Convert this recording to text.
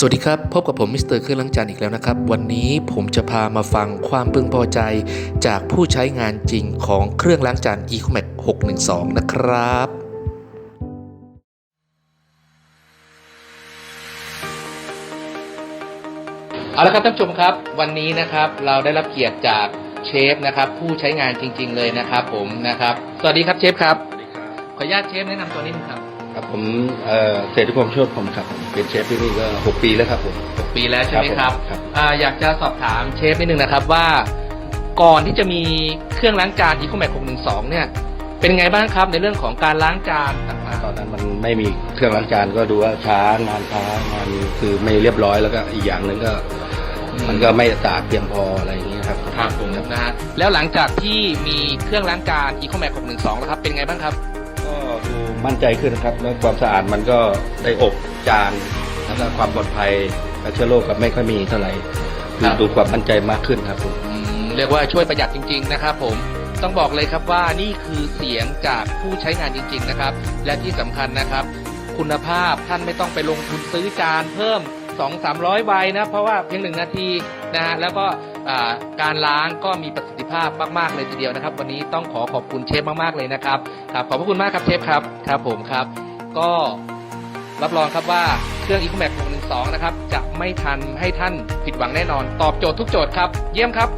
สวัสดีครับ พบกับผมมิสเตอร์เครื่องล้างจานอีกแล้วนะครับ วันนี้ผมจะพามาฟังความพึงพอใจ จากผู้ใช้งานจริงของเครื่องล้างจาน e c o m a c 612 นะครับเอาละครับท่านผู้ชมครับ วันนี้นะครับเราได้รับเกียรติจากเชฟนะครับ ผู้ใช้งานจริง ๆ เลยนะครับ ผมนะครับ สวัสดีครับเชฟครับขออนุญาตเชฟแนะนำตัวนิดนึงครับ ครับผมเอ่อเศรษฐพงษ์โชติผมครับผมเป็นเชฟที่นี่ก็หกปีแล้วครับผม ปีแล้วใช่ไหมครับครับ อ่าอยากจะสอบถามเชฟนิดนึงนะครับว่าก่อนที่จะมีเครื่องล้างจาน e c o m a c 612 เนี่ย เป็นไงบ้างครับในเรื่องของการล้างจานต่างตอนนั้นมันไม่มีเครื่องล้างจานก็ดูว่าช้างานช้างานคือไม่เรียบร้อยแล้วก็อีกอย่างหนึ่งก็ ๆมันก็ไม่สะอาดเพียงพออะไรอย่างเงี้ยครับครับผมนะฮะแล้วหลังจากที่มีเครื่องล้างจาน e c o m a c 612 แล้วครับเป็นไงบ้างครับ ก็ดู มั่นใจขึ้นนะครับแล้วความสะอาดมันก็ได้อบจานแล้วก็ความปลอดภัยและเชื้อโรคก็ไม่ค่อยมีเท่าไหร่ครัคือบดูความมั่นใจมากขึ้นครับผม อืมเรียกว่าช่วยประหยัดจริง ๆ นะครับผมต้องบอกเลยครับว่านี่คือเสียงจากผู้ใช้งานจริง ๆ นะครับ และที่สำคัญนะครับ คุณภาพท่านไม่ต้องไปลงทุนซื้อจานเพิ่ม 2 3 0 0ใบนะ เพราะว่าเพียงหนึ่งนาทีนะฮะแล้วก็อ่า การล้างก็มีประสิทธิภาพมากๆเลยทีเดียวนะครับ วันนี้ต้องขอขอบคุณเชฟมากๆเลยนะครับครับขอบพระคุณมากครับเชฟครับครับผมครับ ก็รับรองครับว่าเครื่อง e c o m a c 612 นะครับ จะไม่ทันให้ท่านผิดหวังแน่นอน ตอบโจทย์ทุกโจทย์ครับ เยี่ยมครับ